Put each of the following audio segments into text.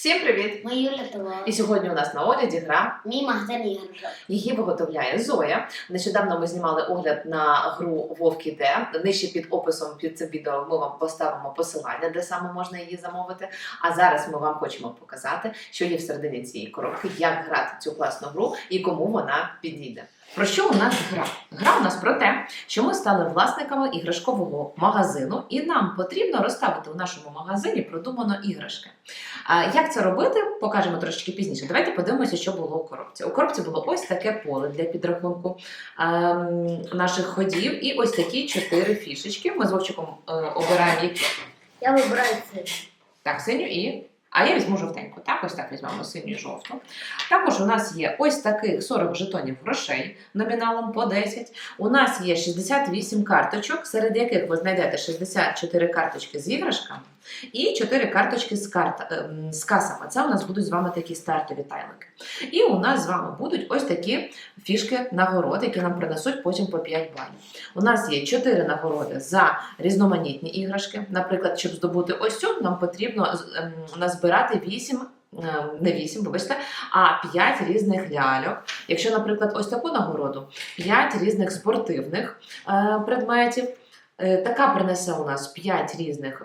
Всім привіт! Ми Юля Толова. І сьогодні у нас на огляді гра. Мій магазин іграшок. Її виготовляє Зоя. Нещодавно ми знімали огляд на гру Вовк іде. Нижче під описом під цим відео ми вам поставимо посилання, де саме можна її замовити. А зараз ми вам хочемо показати, що є всередині цієї коробки, як грати цю класну гру і кому вона підійде. Про що у нас гра? Гра у нас про те, що ми стали власниками іграшкового магазину, і нам потрібно розставити у нашому магазині продумано іграшки. А як це робити, покажемо трошки пізніше. Давайте подивимося, що було у коробці. У коробці було ось таке поле для підрахунку ем, наших ходів, і ось такі чотири фішечки. Ми з Вовчиком е, обираємо які. Я вибираю це. Так, синю і. А я візьму жовтеньку. Так, ось так візьмемо синю і жовту. Також у нас є ось таких 40 жетонів грошей номіналом по 10. У нас є 68 карточок, серед яких ви знайдете 64 карточки з іграшками і 4 карточки з, карт, ем, з касами. Це у нас будуть з вами такі стартові тайлики. І у нас з вами будуть ось такі фішки нагород, які нам принесуть потім по 5 балів. У нас є 4 нагороди за різноманітні іграшки. Наприклад, щоб здобути ось цю, нам потрібно ем, назбирати 8. ем, Не 8, вибачте, а 5 різних ляльок. Якщо, наприклад, ось таку нагороду, 5 різних спортивних е, предметів. Е, Така принесе у нас 5 різних.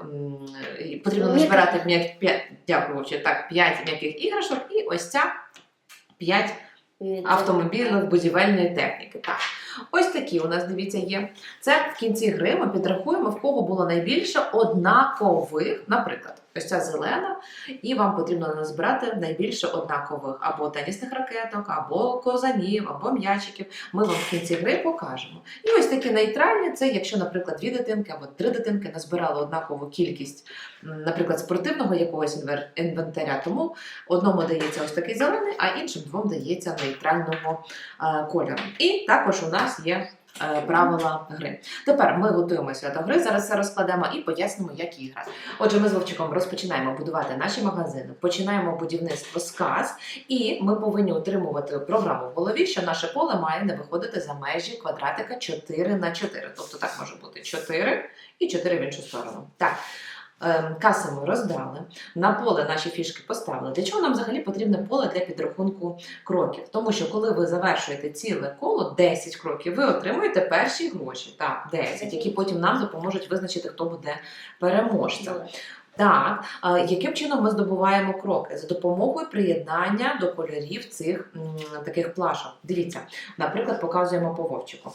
Потрібно М'яких. назбирати м'як- п'ять- дякую, Вовче, так, 5 м'яких іграшок, і ось ця 5 автомобільних будівельної техніки. Так. Ось такі у нас, дивіться, є. Це в кінці гри ми підрахуємо, в кого було найбільше однакових, наприклад, ось ця зелена, і вам потрібно назбирати найбільше однакових або тенісних ракеток, або козанів, або м'ячиків. Ми вам в кінці гри покажемо. І ось такі нейтральні це якщо, наприклад, дві дитинки або три дитинки назбирали однакову кількість, наприклад, спортивного якогось інвентаря. Тому одному дається ось такий зелений, а іншим двом дається нейтрального е, кольору. І також у нас є. е, Правила гри. Тепер ми готуємося до гри. Зараз все розкладемо і пояснимо, як її грати. Отже, ми з Вовчиком розпочинаємо будувати наші магазини, починаємо будівництво сказ, і ми повинні утримувати програму в голові, що наше поле має не виходити за межі квадратика 4 на 4. Тобто так може бути 4 і 4 в іншу сторону. Так. Ем, Каси ми роздали, на поле наші фішки поставили. Для чого нам взагалі потрібне поле для підрахунку кроків? Тому що коли ви завершуєте ціле коло, 10 кроків, ви отримуєте перші гроші. Так, 10, які потім нам допоможуть визначити, хто буде переможцем. Так, яким чином ми здобуваємо кроки? За допомогою приєднання до кольорів цих таких плашок. Дивіться, наприклад, показуємо по вовчику.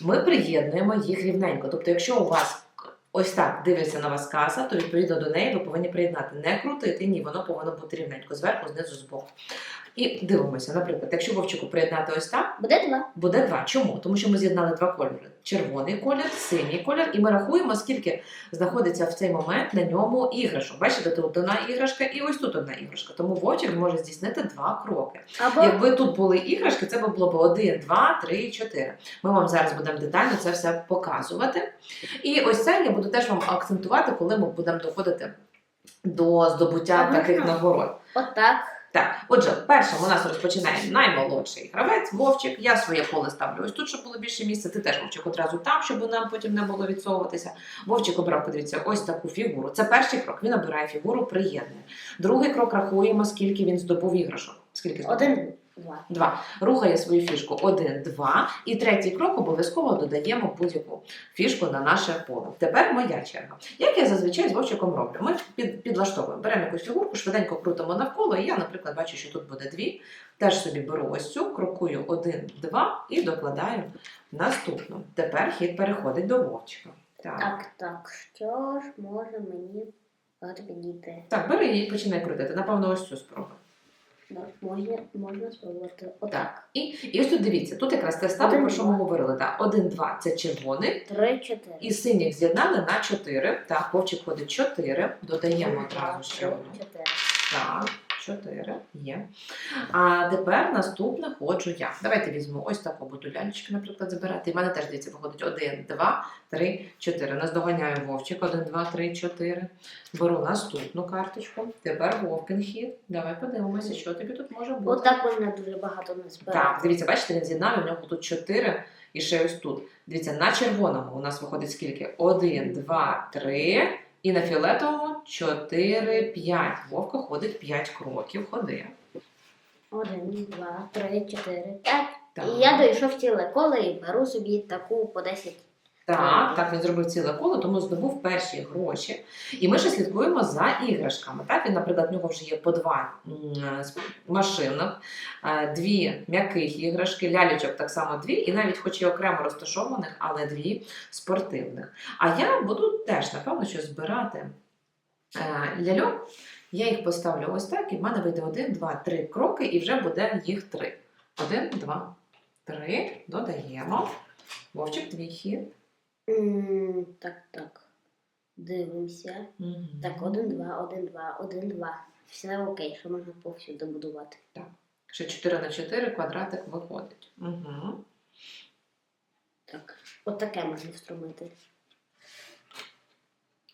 Ми приєднуємо їх рівненько. Тобто, якщо у вас ось так дивиться на вас каса, то відповідно до неї ви повинні приєднати. Не крутити, ні, воно повинно бути рівненько, зверху, знизу, збоку. І дивимося, наприклад, якщо вовчику приєднати ось так. Буде два. Буде два. Чому? Тому що ми з'єднали два кольори: червоний колір, синій колір, і ми рахуємо, скільки знаходиться в цей момент на ньому іграшок. Бачите, тут одна іграшка і ось тут одна іграшка. Тому вовчик може здійснити два кроки. Або Якби тут були іграшки, це було б один, два, три, чотири. Ми вам зараз будемо детально це все показувати. І ось це я буду теж вам акцентувати, коли ми будемо доходити до здобуття А можна? таких нагород. отак. Так, отже, першим у нас розпочинає наймолодший гравець, Вовчик. Я своє поле ставлю ось тут, щоб було більше місця. Ти теж Вовчик одразу там, щоб нам потім не було відсовуватися. Вовчик обрав, подивіться, ось таку фігуру. Це перший крок. Він обирає фігуру, приєднує. Другий крок рахуємо, скільки він здобув іграшок. Скільки здобув? Один, два. Два. Рухає свою фішку один, два. І третій крок обов'язково додаємо будь-яку фішку на наше поле. Тепер моя черга. Як я зазвичай з вовчиком роблю? Ми під, підлаштовуємо, беремо якусь фігурку, швиденько крутимо навколо. І я, наприклад, бачу, що тут буде дві. Теж собі беру ось цю, крокую один, два і докладаю наступну. Тепер хід переходить до вовчика. Так. Так, так. Що ж може мені підійти? Так, бери її і починай крутити. Напевно, ось цю спробуй. Можна, можна спробувати отак. І, і ось тут дивіться, тут якраз те саме, про що ми говорили. Так, один, два це червоний. Три, чотири. І синіх з'єднали на 4. Так, вовчик ходить 4. Додаємо одразу ще одну. чотири. Так, 4 є. А тепер наступне ходжу я. Давайте візьму ось таку буду лялечки, наприклад, забирати. І в мене теж дивіться, виходить 1, 2, 3, 4. Наздоганяю вовчик. 1, 2, 3, 4. Беру наступну карточку. Тепер вовкин хід. Давай подивимося, що тобі тут може бути. Отак можна дуже багато не збирати. Так, дивіться, бачите, він з'єднав, в нього тут 4 і ще ось тут. Дивіться, на червоному у нас виходить скільки? 1, 2, 3, І на фіолетовому 4, 5. Вовка ходить 5 кроків. Ходи. Один, два, три, чотири, п'ять. Так. І я дійшов тіле коло і беру собі таку по 10. Так, так, він зробив ціле коло, тому здобув перші гроші. І ми ще слідкуємо за іграшками. Так, він, наприклад, в нього вже є по два машинок, е, дві м'яких іграшки, лялючок так само дві, і навіть хоч і окремо розташованих, але дві спортивних. А я буду теж, напевно, що збирати е, ляльок. Я їх поставлю ось так, і в мене вийде один, два, три кроки, і вже буде їх три. Один, два, три. Додаємо. Вовчик, твій хід. М, Так, так. Дивимося. Мгм. Так, один, два, один, два, один, два. Все окей, що можна повсюди будувати. Ще 4 на 4 квадратик виходить. Угу. Так. От таке можна встромити.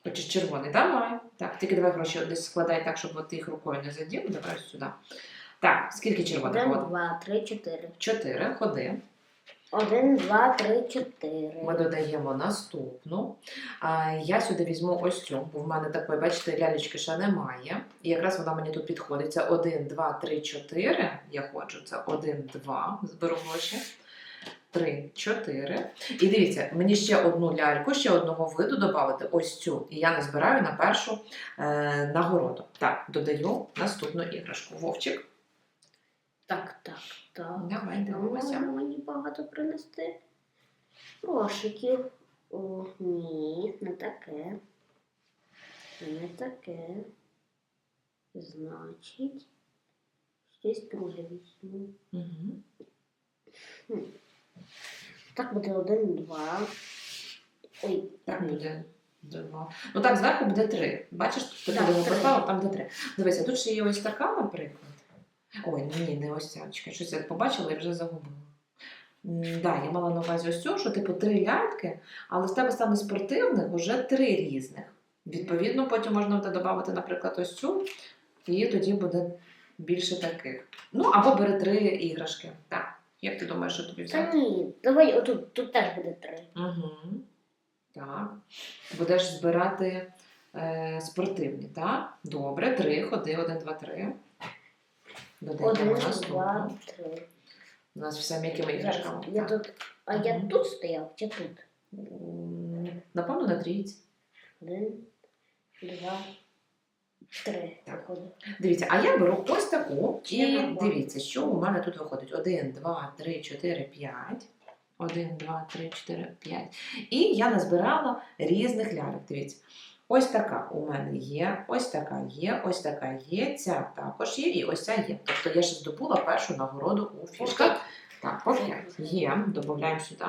Хочеш червоний? Давай. Так, тільки давай гроші десь складай так, щоб от ти їх рукою не задів. Давай сюди. Так, скільки червоних Один, два, три, чотири. 4, ходи. Один, два, три, чотири. Ми додаємо наступну. Я сюди візьму ось цю, бо в мене такої, бачите, лялечки ще немає. І якраз вона мені тут підходить. Це 1, 2, 3, 4. Я ходжу. Це 1, 2. Зберу гроші. 3, 4. І дивіться, мені ще одну ляльку, ще одного виду додати, ось цю. І я назбираю на першу е, нагороду. Так, додаю наступну іграшку. Вовчик. Так, так, так. Давай, Можна мені багато принести. Грошиків. О, ні, не таке. Не таке. Значить, щось друге візьму. Угу. Так буде один, два. Ой, Так буде два. Ну так, зверху буде три. Бачиш, тут Так, ти три. там буде три. Дивися, тут ще є ось така, наприклад. Ой, ні, не ось ця. Чекай, щось я побачила і вже загубила. М, Да, я мала на увазі ось цю, що типу три ляльки, але з тебе стане спортивних вже три різних. Відповідно, потім можна буде додати, наприклад, ось цю, і тоді буде більше таких. Ну, або бери три іграшки. Так. Як ти думаєш, що тобі взяти? Та ні, давай отут, тут теж буде три. Угу. Так. Будеш збирати е, спортивні, так? Добре, три, ходи, один, два, три. Додаємо Один, наступну. два, три. У нас все м'якими іграшками. я Так. тут, а я Мгм. тут стояв чи тут? М, Напевно, на трійці. Один, два, три. Так. Дивіться, а я беру ось таку і дивіться, що у мене тут виходить. Один, два, три, чотири, п'ять. Один, два, три, чотири, п'ять. І я назбирала різних ляльок. Дивіться. Ось така у мене є, ось така є, ось така є, ця також є, і ось ця є. Тобто я ще здобула першу нагороду у фішках. Так, по 5. Є, додаємо сюди.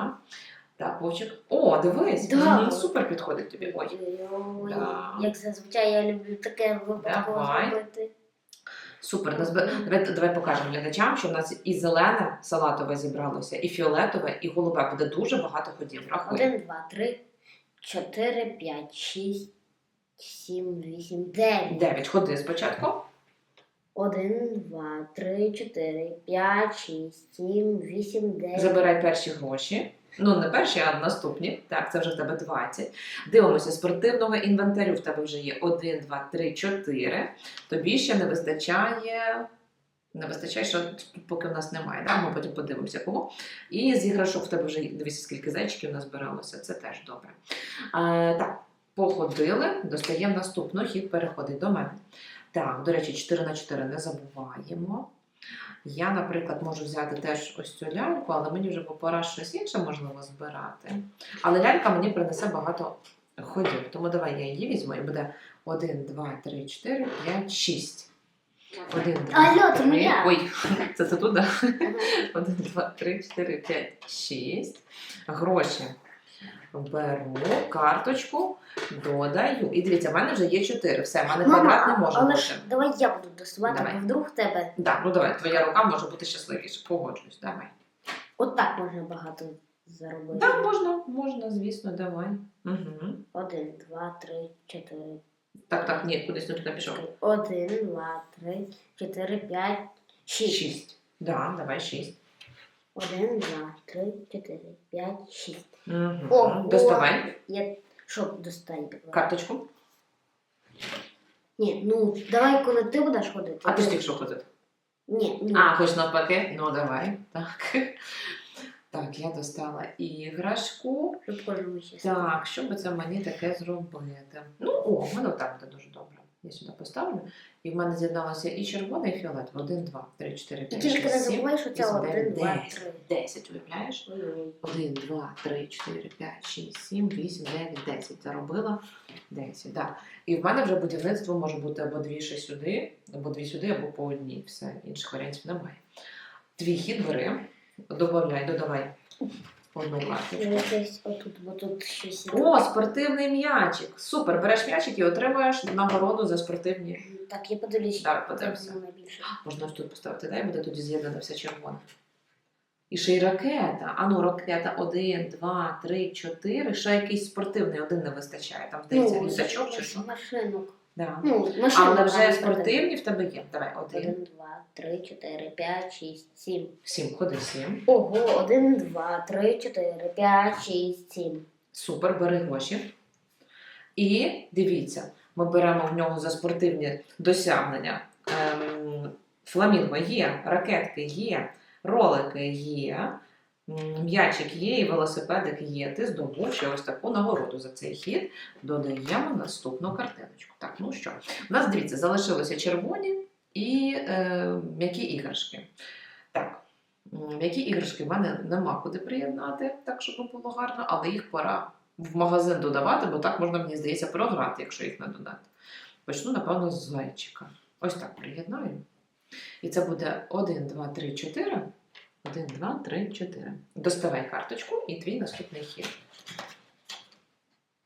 Так, Вовчик. О, дивись, Да. Мгм, супер підходить тобі. Ой. Ой, Да. Як зазвичай я люблю таке випадково зробити. Супер. Давай, давай покажемо глядачам, що в нас і зелене салатове зібралося, і фіолетове, і голубе. Буде дуже багато ходів. Рахуй. Один, два, три, чотири, п'ять, шість, сім, вісім, дев'ять. Дев'ять. Ходи спочатку. Один, два, три, чотири, п'ять, шість, сім, вісім, дев'ять. Забирай перші гроші. Ну, не перші, а наступні. Так, це вже в тебе 20. Дивимося, спортивного інвентарю в тебе вже є 1, 2, 3, 4. Тобі ще не вистачає. Не вистачає, що поки в нас немає. Да? Ми потім подивимося кого. І з іграшок в тебе вже дивіться, скільки зайчиків назбиралося. Це теж добре. А, так, походили, достаємо наступну, хід переходить до мене. Так, до речі, 4 на 4 не забуваємо. Я, наприклад, можу взяти теж ось цю ляльку, але мені вже пора щось інше можливо збирати. Але лялька мені принесе багато ходів. Тому давай я її візьму і буде 1, 2, 3, 4, 5, 6. 1, 2, Алло, це 3. Ой, це це туди. Ага. 1, 2, 3, 4, 5, 6. Гроші. Беру карточку, додаю. І дивіться, в мене вже є 4. Все, в мене квадрат не може але бути. ж давай я буду доставати, Давай. бо вдруг в тебе Так, ну давай, твоя рука може бути щасливіше. Погоджуюсь, давай. отак можна багато заробити. Так, можна, можна, звісно, давай. Угу. Один, два, три, чотири. Так, так, ні, кудись не туди пішов. Один, два, три, чотири, п'ять, шість. Шість. Да, давай шість. Один, два, три, чотири, п'ять, шість. Угу. Ого. Доставай Я що достаю? карточку. Ні, ну давай, коли ти будеш ходити. А ти ж тільки що ходити? Ні, ні. А, хочеш навпаки? Ну давай. Так. Так, я достала іграшку. Щоб кожному. Так, що би це мені таке зробити? Ну, о, в мене отак буде дуже добре. Я сюди поставлю. І в мене з'єдналося і червоне, і фіолетове. Один, два, тільки шість, не сім, забувай, що це один, два, десять. три. Десять, уявляєш? Ой-ой. Один, два, три, чотири, п'ять, шість, сім, вісім, дев'ять, десять. Заробила десять. Да. І в мене вже будівництво може бути або дві ще сюди, або дві сюди, або по одній. Все, інших варіантів немає. Твій хід бери, додай, додавай одну карточку. Ну, отут, бо тут щось. О, спортивний м'ячик. Супер. Береш м'ячик і отримаєш нагороду за спортивні. Так, я подивлюсь. Так, подивимося. Там найбільше. Можна ось тут поставити, дай буде тоді з'єднане все червоне. І ще й ракета. А ну, ракета 1, 2, 3, 4. Ще якийсь спортивний один не вистачає. Там здається літачок чи що. Машинок. Да. Ну, машинок. Але вже спортивні в тебе є. Давай, один, Один, два, три, чотири, п'ять, шість, сім. сім, ходи сім. Ого, один, два, три, чотири, п'ять, шість, сім. Супер, бери гроші. І дивіться, ми беремо в нього за спортивні досягнення. Ем, фламінго є, ракетки є, ролики є, м'ячик є і велосипедик є. Ти здобув ще ось таку нагороду за цей хід. Додаємо наступну картиночку. Так, ну що, у нас дивіться, залишилися червоні і е, м'які іграшки. Так, м'які іграшки в мене нема куди приєднати, так щоб було гарно, але їх пора в магазин додавати, бо так можна, мені здається, програти, якщо їх не додати. Почну, напевно, з зайчика. Ось так приєднаю. І це буде 1, 2, 3, 4. 1, 2, 3, 4. Доставай карточку і твій наступний хід.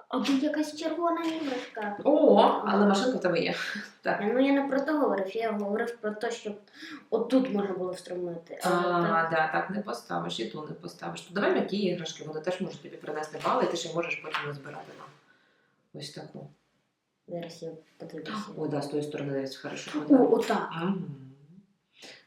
А тут якась червона іграшка. О, але машинка в тебе є. Так. Ну я не про то говорив, я говорив про те, щоб отут можна було встромити. А, так, да, так не поставиш, і ту не поставиш. То давай м'які іграшки, вони теж можуть тобі принести бали, і ти ще можеш потім назбирати нам. Ось таку. Зараз я подивлюся. О, да, з тої сторони дивись, хорошо. О, отак. Мгм.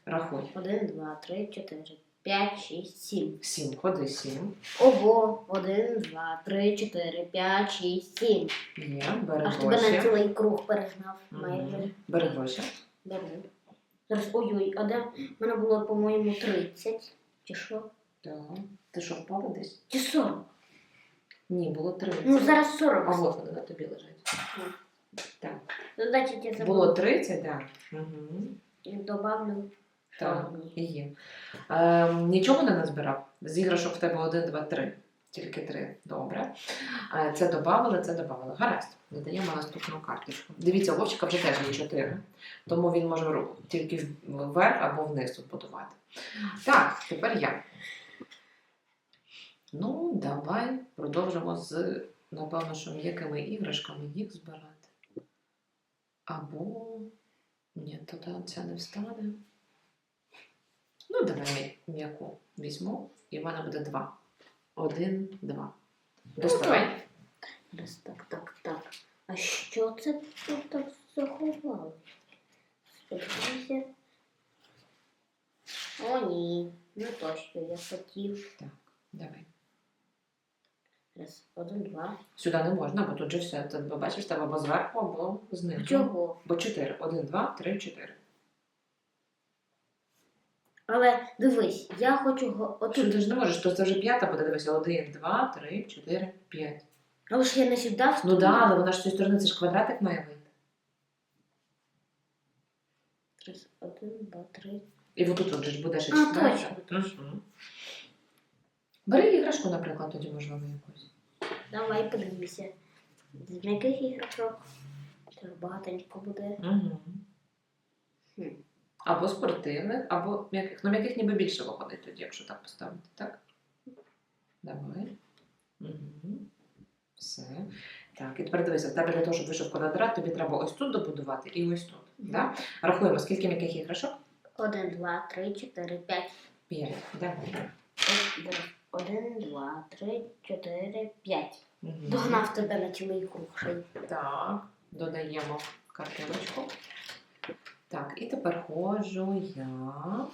Рахуй. Один, два, три, чотири, п'ять, шість, сім. Сім, ходи сім. Ого, один, два, три, чотири, п'ять, шість, сім. Є, бери Аж тебе на гроші. цілий круг перегнав майже. Мгм. Бери гроші. Беру. Зараз ой-ой, а де в мене було, по-моєму, 30. Чи що? Так. Ти що, впала десь? Чи 40? Ні, було 30. Ну зараз 40. А от вони на тобі лежать. Так. Ну, значить, я Було забула. 30, так. Да. Угу. І добавлю. Так, і є. Ем, нічого не назбирав. З іграшок в тебе 1, 2, 3. Тільки 3. Добре. Е, Це додавали, це додавали. Гаразд. Додаємо наступну карточку. Дивіться, у Вовчика вже теж є 4. Тому він може тільки вверх або вниз будувати. Так, тепер я. Ну, давай продовжимо з, напевно, що м'якими іграшками їх збирати. Або. Ні, туди ця не встане. Ну, давай м'яку візьму, і в мене буде два. Один, два. Доставай. Раз, так, так, так. А що це тут так заховало? Сподіваюся. О, ні. Не то, що я хотів. Так, Давай. Раз, один, два. Сюди не можна, бо тут же все. Тут, бачиш, тебе або зверху, або знизу. Чого? Бо чотири. Один, два, три, чотири. Але дивись, я хочу Що отут. ти ж не можеш, то це вже п'ята буде, дивися. Один, два, три, чотири, п'ять. Але ж я не сюди Ну да, але вона ж з цієї сторони, це ж квадратик має вийти. Раз, один, два, три. І отут от же ж буде ще А, четверта. Мгм. Бери іграшку, наприклад, тоді можливо якусь. Давай подивимося. З яких іграшок? Це багатенько буде. Угу. Хм. Або спортивних, або м'яких. Ну, м'яких ніби більше виходить тоді, якщо так поставити, так? Давай. Угу. Все. Так, і тепер дивися, в тебе для того, щоб вийшов квадрат, тобі треба ось тут добудувати і ось тут. Мгм. Да? Рахуємо, скільки м'яких іграшок? Один, два, три, чотири, п'ять. П'ять. Давай. Один, два, три, чотири, п'ять. Мгм. Догнав тебе на цілий круг. Так, додаємо картиночку. Так, і тепер ходжу я.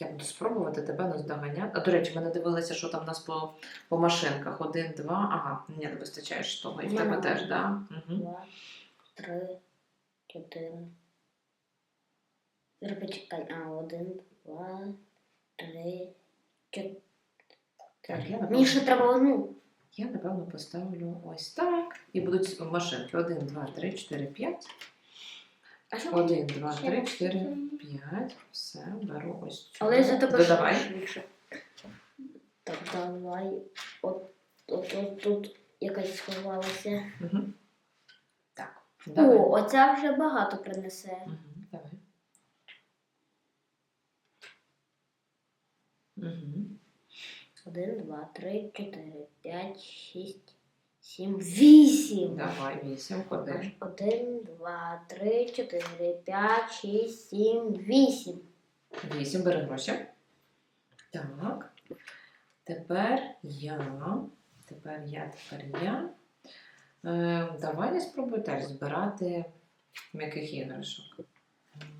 Я буду спробувати тебе наздоганяти. А до речі, ми не дивилися, що там у нас по, по машинках. Один, два. Ага, мені не вистачає того. І в тебе теж, так? Да? Угу. Два, три, чотири. Зараз почекай. А, один, два, три, чотири. Так, я Мені ще треба одну. Я, напевно, поставлю ось так. І будуть машинки. Один, два, три, чотири, п'ять. А що Один, два, Ще три, раз. чотири, п'ять. Все, беру ось цю. Але за тебе Додавай. швидше. Так, давай. От, от, от тут якась сховалася. Угу. Так. Давай. О, оця вже багато принесе. Угу. Давай. Угу. Один, два, три, чотири, п'ять, шість, сім, вісім. Давай, вісім, ходи. Один, два, три, чотири, п'ять, шість, сім, вісім. Вісім, бери гроші. Так. Тепер я. Тепер я, тепер я. Е, давай я спробую теж збирати м'яких іграшок.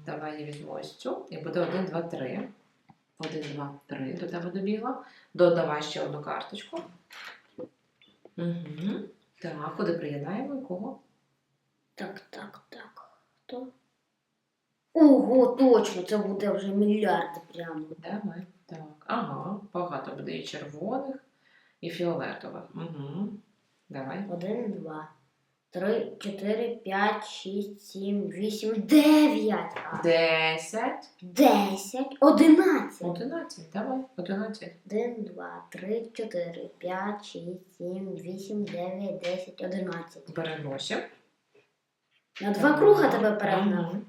Давай я візьму ось цю і буде один, два, три. Один, два, три. До тебе добігла. Додавай ще одну карточку. Угу. Так, куди приєднаємо і кого? Так, так, так. Хто? Ого, точно, це буде вже мільярди прямо. Давай. Так. Ага, багато буде і червоних, і фіолетових. Угу. Давай. Один, два, три, чотири, п'ять, шість, сім, вісім, дев'ять. А, Десять. Десять, одинадцять. Одинадцять. Давай. Одинадцять. Один, два, три, чотири, п'ять, шість, сім, вісім, дев'ять, десять, одинадцять. Бери гроші. На два круга тебе перегнали. Мгм.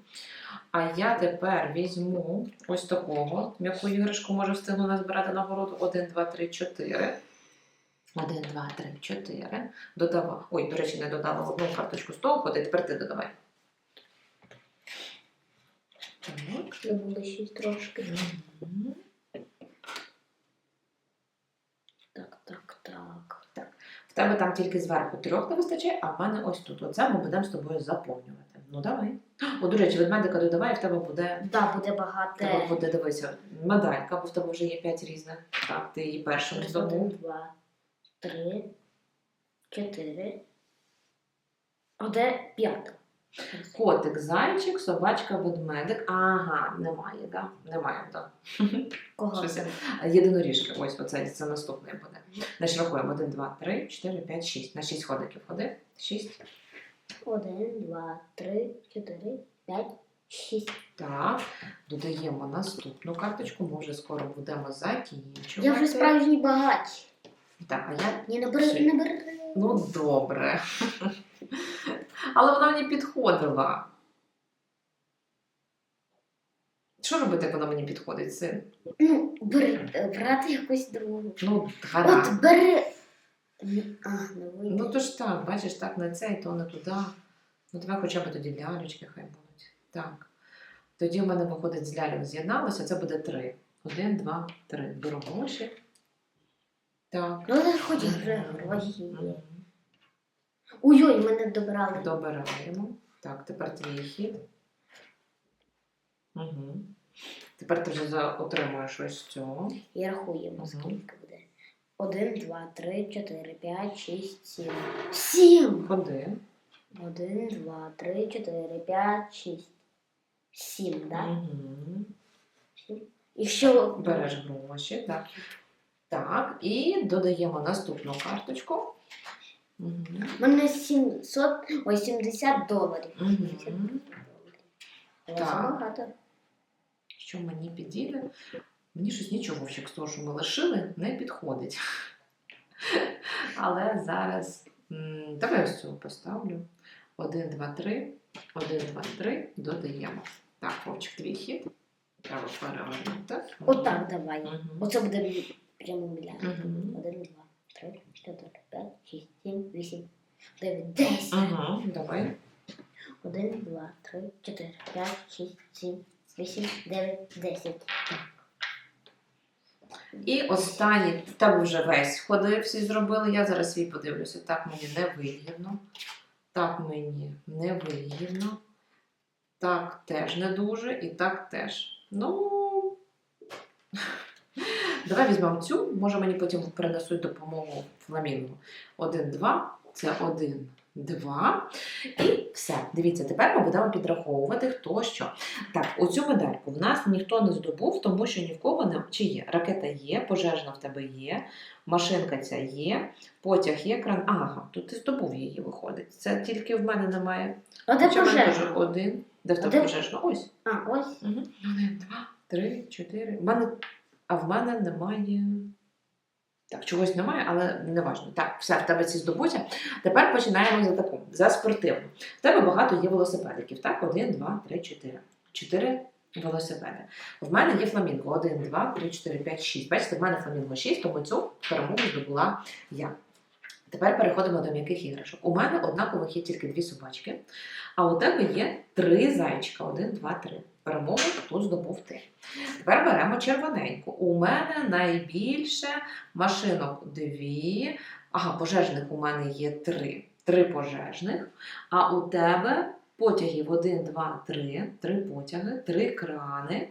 А я тепер візьму ось такого. М'яку іграшку можу встигну назбирати нагороду. Один, два, три, чотири. Один, два, три, чотири. Додава. Ой, до речі, не додала одну карточку з того ходи. Тепер ти додавай. Так. Ще було шість трошки. Мгм. Так, так, так. В тебе там тільки зверху трьох не вистачає, а в мене ось тут. Оце ми будемо з тобою заповнювати. Ну давай. О, до речі, ведмедика додавай, в тебе буде. Да, буде В тебе буде дивися, медалька, бо в тебе вже є п'ять різних. Так, ти її першим Один, два, три, чотири. Оде п'ята. Котик, зайчик, собачка, ведмедик. Ага, немає, да? Немає, да. Кого? Щось я- Єдиноріжки. Ось оце це наступний буде. Значить, рахуємо 1, 2, 3, 4, 5, 6. На 6 ходиків ходи. 6. Один, два, три, чотири, п'ять, шість. Так, додаємо наступну карточку. Ми вже скоро будемо закінчувати. Я вже справжній багач. Так, а я. Ні, не бери, не бери. Ну, добре. Але вона мені підходила. Що робити, як вона мені підходить, син? Ну, бери, е, брати якусь другу. Ну, гаразд. От бери. А, вийде. Ну то ж так, бачиш, так на цей, то не туди. Ну давай хоча б тоді лялечки хай будуть. Так. Тоді в мене виходить з ляльок з'єдналося, це буде три. Один, два, три. Беру гроші. Так. Ну, але хоч гроші є. Ой-ой, мене добрали. Добираємо. Так, тепер твій хід. Угу. Тепер ти вже за- отримуєш ось цю. І рахуємо, Мгм. скільки буде. Один, два, три, чотири, п'ять, шість, сім. Сім! Ходи. Один, два, три, чотири, п'ять, шість. Сім, так? Угу. Сім. І що? Береш гроші. Так. Так, і додаємо наступну карточку. Угу. У мене 700, ой, 70 доларів. Угу. 70 доларів. Але це Так. Що мені підійде? Мені щось нічого ще з того, що ми лишили, не підходить. Але зараз давай ось цю поставлю. Один, два, три. Один, два, три. Додаємо. Так, хлопчик, твій хід. Треба перевернути. Отак давай. Мгм. Оце буде мільярд. Мгм. Один, два, три, чотири, п'ять, шість, сім, вісім, дев'ять, десять. Ага, давай. Один, два, три, чотири, п'ять, шість, сім, вісім, дев'ять, десять. І останній, тебе вже весь ходив, всі зробили. Я зараз свій подивлюся. Так мені не вигідно. Так мені не вигідно. Так теж не дуже, і так теж. Ну, Давай візьмемо цю, може мені потім принесуть допомогу фламінго. Один, два, це один, два. І все. Дивіться, тепер ми будемо підраховувати, хто що. Так, оцю медальку в нас ніхто не здобув, тому що ні в кого не чи є. Ракета є, пожежна в тебе є, машинка ця є, потяг є, кран. Ага, тут ти здобув її, виходить. Це тільки в мене немає. А де пожежа? один. Де в тебе пожежна? Ось. А, ось. Угу. Один, два, три, чотири. В мене... А в мене немає. Так, чогось немає, але не важливо. Так, все, в тебе ці здобуття. Тепер починаємо за таку, за спортивну. В тебе багато є велосипедиків. Так, один, два, три, чотири. Чотири велосипеди. В мене є фламінго. Один, два, три, чотири, п'ять, шість. Бачите, в мене фламінго шість, тому цю перемогу здобула я. Тепер переходимо до м'яких іграшок. У мене однакових є тільки дві собачки, а у тебе є три зайчика. Один, два, три. Перемогу тут здобув ти. Тепер беремо червоненьку. У мене найбільше машинок дві. Ага, пожежних у мене є три. Три пожежних. А у тебе потягів один, два, три. Три потяги, три крани.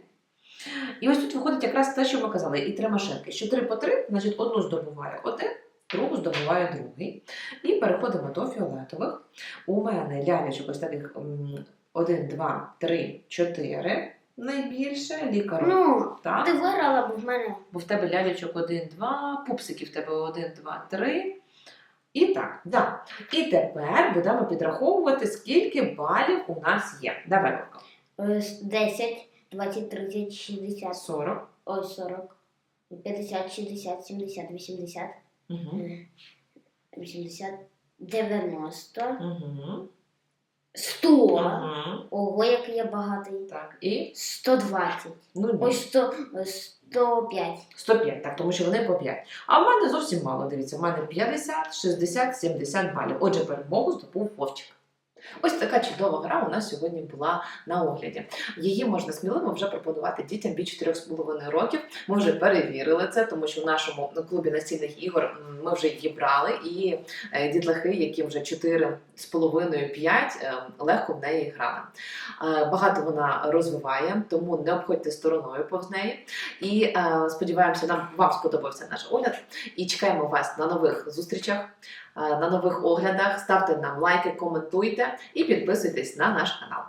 І ось тут виходить якраз те, що ми казали, і три машинки. Що три по три, значить одну здобуває один, другу здобуває другий. І переходимо до фіолетових. У мене лялечок ось таких м, один, два, три, чотири. Найбільше лікар. Ну, так? ти виграла, бо в мене. Бо в тебе лялечок один, два, пупсиків в тебе один, два, три. І так, да. І тепер будемо підраховувати, скільки балів у нас є. Давай, Вовка. е, 10, 20, 30, 60, 40. ой, 40, 50, 60, 70, 80, Угу. е, 80, 90, Угу. 100. Ага. Ого, який я багатий. Так. І 120. Ну, ні. Ось 100, 105. 105, так, тому що вони по 5. А в мене зовсім мало. Дивіться, в мене 50, 60, 70 балів. Отже, перемогу здобув Вовчик. Ось така чудова гра у нас сьогодні була на огляді. Її можна сміливо вже пропонувати дітям від 4,5 років. Ми вже перевірили це, тому що в нашому ну, клубі настільних ігор ми вже її брали, і е, дітлахи, які вже 4 3,5-5 е, легко в неї грала. Е, багато вона розвиває, тому не обходьте стороною повз неї. І е, сподіваємося, нам вам сподобався наш огляд. І чекаємо вас на нових зустрічах, на нових оглядах. Ставте нам лайки, коментуйте і підписуйтесь на наш канал.